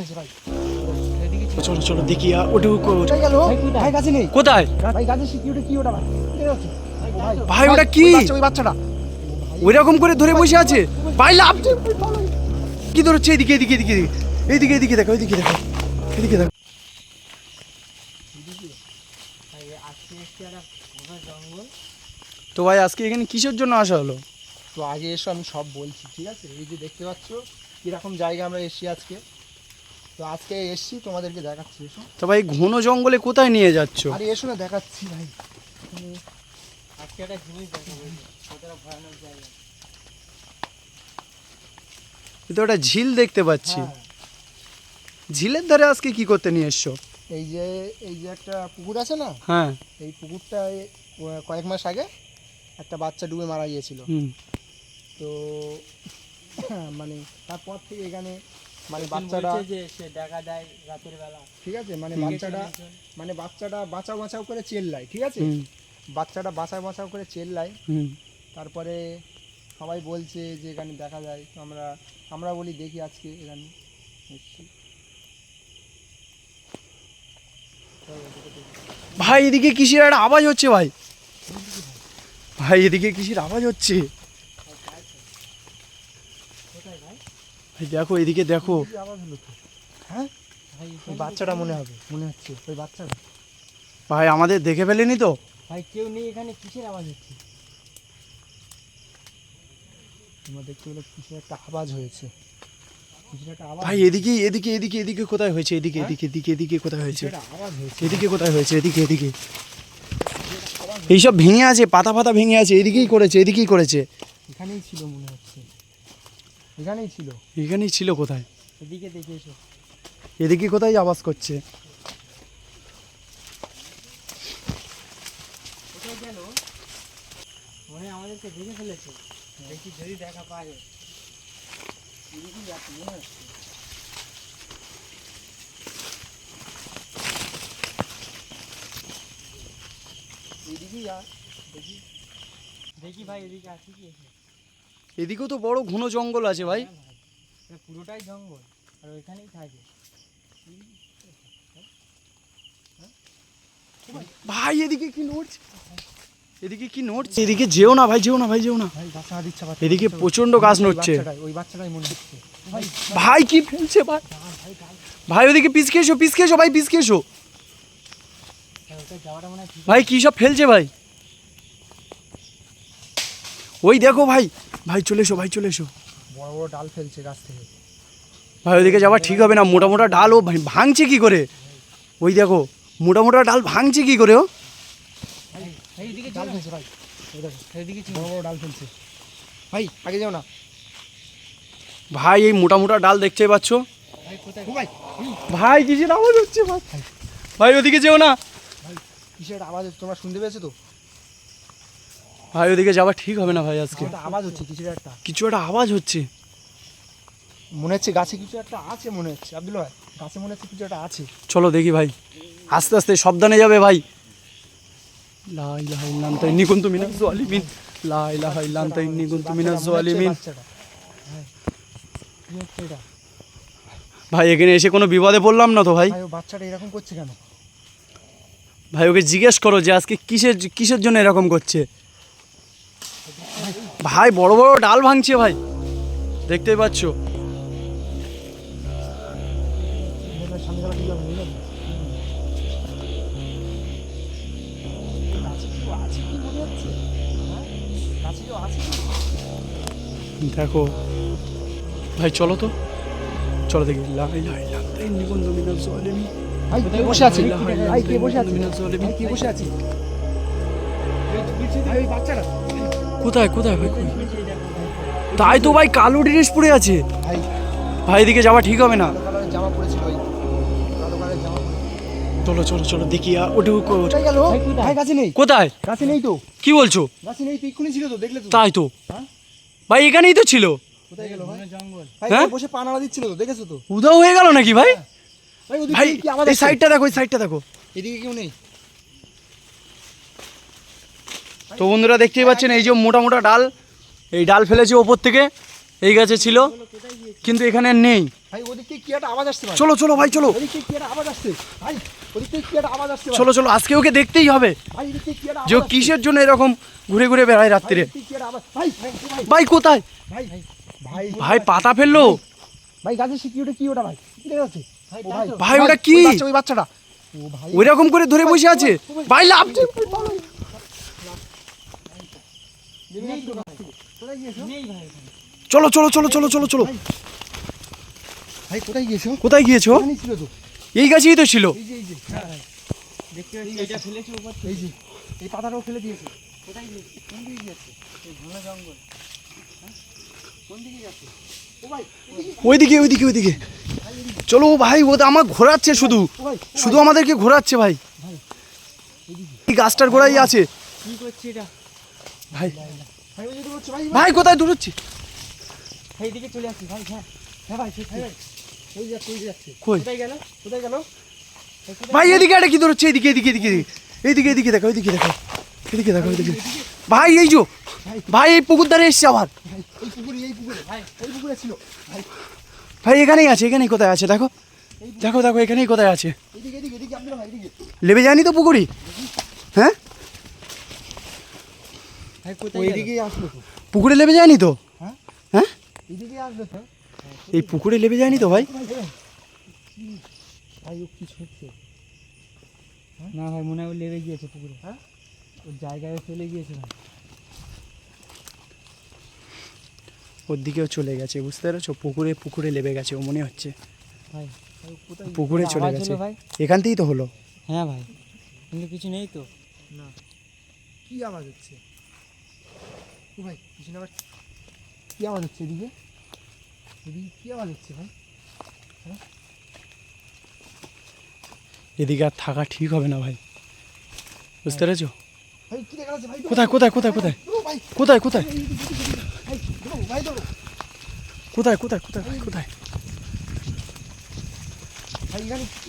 ফেলছে ভাই। চলো চলো দেখি ভাই গাছে নেই। কোথায়? ভাই গাছের সিকিউরিটি কি ওটা ভাই? ওটা কি? ওই বাচ্চাটা। ওই রকম করে ধরে বসে আছে। ভাই লাভ কি? ধরছে? এদিকে এদিকে এদিকে এদিকে। এইদিকে এদিকে দেখো এইদিকে দেখো। এদিকে দেখো। তো ভাই আজকে এখানে কিসের জন্য আসা হলো? তো আগে এসো আমি সব বলছি ঠিক আছে? এই যে দেখতে পাচ্ছ কীরকম জায়গা আমরা এসছি আজকে। তো আজকে এসছি তোমাদেরকে দেখাচ্ছি এসো। তো ভাই ঘন জঙ্গলে কোথায় নিয়ে যাচ্ছ? আরে এসো না দেখাচ্ছি ভাই। আজকে একটা জিনিস দেখাবো কতটা ভয়ানক জায়গা। তো একটা ঝিল দেখতে পাচ্ছি। হ্যাঁ, ঝিলের ধারে আজকে কি করতে নিয়ে এসছো? এই যে এই যে একটা পুকুর আছে না হ্যাঁ। এই পুকুরটায় ও কয়েক মাস আগে একটা বাচ্চা ডুবে মারা গিয়েছিল। হুম। তো মানে তারপর থেকে এখানে মানে বাচ্চাটা যে সে দেখা দেয় রাতের বেলা। ঠিক আছে মানে বাচ্চাটা মানে বাচ্চাটা বাঁচাও বাঁচাও করে চেল্লায় ঠিক আছে? বাচ্চাটা বাঁচাও বাঁচাও করে চেল্লায় তারপরে সবাই বলছে যে এখানে দেখা যায় তো আমরা আমরা বলি দেখি আজকে এখানে। ভাই এদিকে কিসের একটা আওয়াজ হচ্ছে ভাই? ভাই এদিকে কিসের আওয়াজ হচ্ছে ভাই দেখো এদিকে দেখো? হ্যাঁ? ওই বাচ্চাটা মনে হবে মনে হচ্ছে। ওই বাচ্চাটা। ভাই আমাদের দেখে ফেলেনি তো? ভাই কেউ নেই এখানে কিসের আওয়াজ হচ্ছে? তোমার দেখতে পেলে কিছু একটা আওয়াজ হয়েছে। কিছু একটা আওয়াজ ভাই এদিকে এদিকে এদিকে এদিকে কোথায় হয়েছে? এদিকে হ্যাঁ? এদিকে এদিকে এদিকে কোথায় হয়েছে? এদিকে কোথায় হয়েছে? এদিকে এদিকে। এইসব ভেঙে আছে পাতা পাতা ভেঙে আছে এদিকেই করেছে এদিকেই করেছে। এখানেই ছিল মনে হচ্ছে। এখানেই ছিল। এখানেই ছিল কোথায়? এদিকে দেখে এসো। এদিকে কোথায় আওয়াজ করছে? কোথায় গেল মনে আমাদেরকে দেখে ফেলেছে। দেখি যদি দেখা যাচ্ছে মনে হচ্ছে। আর দেখি। দেখি ভাই এদিকে আছে কি এসে এদিকেও তো বড় ঘন জঙ্গল আছে ভাই। ভাই পুরোটাই জঙ্গল আর ওইখানেই থাকে। ভাই এদিকে কি নড়ছে? এদিকে কি নড়ছে? এদিকে যেও না ভাই যেও না ভাই যেও না। এদিকে প্রচণ্ড গাছ নড়ছে। ওই বাচ্চাটাই মনে হচ্ছে। ভাই ভাই কি ফেলছে ভাই? ভাই ওদিকে পিসকে এসো পিসকে এসো ভাই পিসকে এসো মনে হয় ঠিক ভাই কি সব ফেলছে ভাই? ওই দেখো ভাই ভাই চলে এসো ভাই চলে এসো। বড় বড় ডাল ফেলছে গাছ থেকে। ভাই ওদিকে যাওয়া ঠিক হবে না মোটা মোটা ডাল ও ভাই- ভাঙছে কি করে? ওই দেখো মোটা মোটা ডাল ভাঙছে কি করে ও? ভাই আগে যাও না। ভাই এই মোটা মোটা ডাল দেখতে পাচ্ছ? ভাই কিসের আওয়াজ হচ্ছে ভাই। ভাই ওদিকে যেও না। কিসের আওয়াজ তোমরা শুনতে পেয়েছ তো? ভাই ওদিকে যাওয়া ঠিক হবে না ভাই আজকে। আওয়াজ হচ্ছে কিছু একটা। কিছু একটা আওয়াজ হচ্ছে। মনে হচ্ছে গাছে কিছু একটা আছে মনে হচ্ছে। আব্দুল ভাই গাছে মনে হচ্ছে কিছু একটা আছে। চলো দেখি ভাই। আস্তে আস্তে সাবধানে যাবে ভাই। লা ইলাহা ইল্লা আনতা ইন্নী কুনতু মিনাজ জালিমিন লা ইলাহা ইল্লা আনতা ইন্নী কুনতু মিনাজ বাচ্চাটা, মনে হচ্ছে জালিমিন হ্যাঁ। কি হচ্ছে এটা ভাই এখানে এসে কোনো বিপদে পড়লাম না তো ভাই। ভাই বাচ্চাটা এরকম করছে কেন? ভাই ওকে জিজ্ঞেস করো যে আজকে কিসের কিসের জন্য এরকম করছে? ভাই বড় বড় ডাল ভাঙছে ভাই দেখতেই পাচ্ছ মনে হ্যাঁ? দেখো ভাই চলো তো চলো দেখি বসে আছে বসে আছে বসে আছে কোথায় কোথায় ভাই কই? তাই তো ভাই কালো ড্রেস পরে আছে। ভাই ভাই এদিকে যাওয়া ঠিক হবে না। চলো চলো চলো দেখি আ, ওঠে ও- ও- কোথায়? ভাই নেই। কোথায়? গাছে নেই তো। কি বলছো? নেই ছিল তো দেখলে তো। তাই তো। হ্যাঁ? ভাই এখানেই তো ছিল। কোথায় গেল ভাই? জঙ্গল। ভাই হ্যাঁ? বসে দিচ্ছিল তো দেখেছ তো? উধাও হয়ে গেল নাকি ভাই? ভাই ভাই এই সাইডটা দেখো এই সাইডটা দেখো। এদিকে কেউ নেই? তো বন্ধুরা দেখতেই পাচ্ছেন এই যে মোটা মোটা ডাল এই ডাল ফেলেছে ওপর থেকে এই গাছে ছিল কিন্তু এখানে নেই চলো চলো ভাই চলো। চলো চলো আজকে ওকে দেখতেই হবে যে। কিসের জন্য এরকম ঘুরে ঘুরে বেড়ায় রাত্রিরে ভাই কোথায় ভাই পাতা ফেলল ভাই গাছের সিকিউরিটি কি ওটা ভাই ওটা কি? ওই বাচ্চাটা ও ভাই ওই রকম করে ধরে বসে আছে ভাই লাভ নেই তো ভাই কোথায় গিয়েছো নেই ভাই এখানে। চলো চলো চলো চলো চলো চলো। ভাই কোথায় গিয়েছো? কোথায় এই গাছেই তো ছিল। এই যে এই যে। হ্যাঁ ভাই। দেখতে পাচ্ছি এটা ফেলেছে উপর থেকে। এই যে এই পাতাটাও ফেলে দিয়েছে। কোথায় গিয়েছে? কোন দিকে যাচ্ছে? এই ঘন জঙ্গল। হ্যাঁ? কোন দিকে যাচ্ছে? ওইদিকে ওইদিকে ওইদিকে। চলো ভাই ও আমার ঘোরাচ্ছে শুধু। শুধু আমাদেরকে ঘোরাচ্ছে ভাই। এই গাছটার গোড়াই আছে। কি করছে এটা? ভাই। ভাই কোথায় দৌড়চ্ছি? সেই দিকে চলে আসছি ভাই হ্যাঁ। হ্যাঁ ভাই ওই যে যাচ্ছে ওই যাচ্ছে। কোথায় গেল? কোথায় গেল? ভাই এদিকে একটা কি দৌড়চ্ছে? এদিকে এদিকে এদিকে এদিকে। এদিকে দেখো এদিকে দেখো। এদিকে দেখো এদিকে। ভাই এই যো ভাই এই পুকুর ধারে এসছে আবার। ভাই এই পুকুরে এই পুকুরে ভাই ওই পুকুরে ছিল। ভাই। ভাই এখানেই আছে এখানেই কোথায় আছে দেখো। দেখো দেখো এখানেই কোথায় আছে। এদিকে এদিকে এদিকে আপনি ভাই এদিকে। লেবে যায়নি তো পুকুরি হ্যাঁ ভাই কোথায় ওই গেল? এদিকেই আসলো তো পুকুরে লেবে যায়নি তো? হ্যাঁ? হ্যাঁ? এদিকে আসবে তো। এই পুকুরে লেবে যায়নি তো ভাই? হচ্ছে না ভাই মনে হয় ও লেবে গিয়েছে পুকুরে। হ্যাঁ? ওর জায়গায় ফেলে গিয়েছে ভাই। ওর দিকেও চলে গেছে বুঝতে পেরেছ? পুকুরে পুকুরে লেবে গেছে ও মনে হচ্ছে। পুকুরে চলে গেছে। ভাই। এখান থেকেই তো হলো। হ্যাঁ ভাই কিন্তু কিছু নেই তো। না। কি আওয়াজ হচ্ছে? ও ভাই? পিছনে আবার কি আওয়াজ হচ্ছে এদিকে? এদিকে কি আওয়াজ হচ্ছে ভাই? এদিকে আর থাকা ঠিক হবে না ভাই। বুঝতে পেরেছ? কোথায় কোথায় কোথায় কোথায়? ভাই কোথায় কোথায়? কোথায় কোথায় কোথায় ভাই, কোথায়?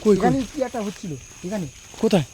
কই, কই? কি একটা হচ্ছিল? এখানে। কোথায়?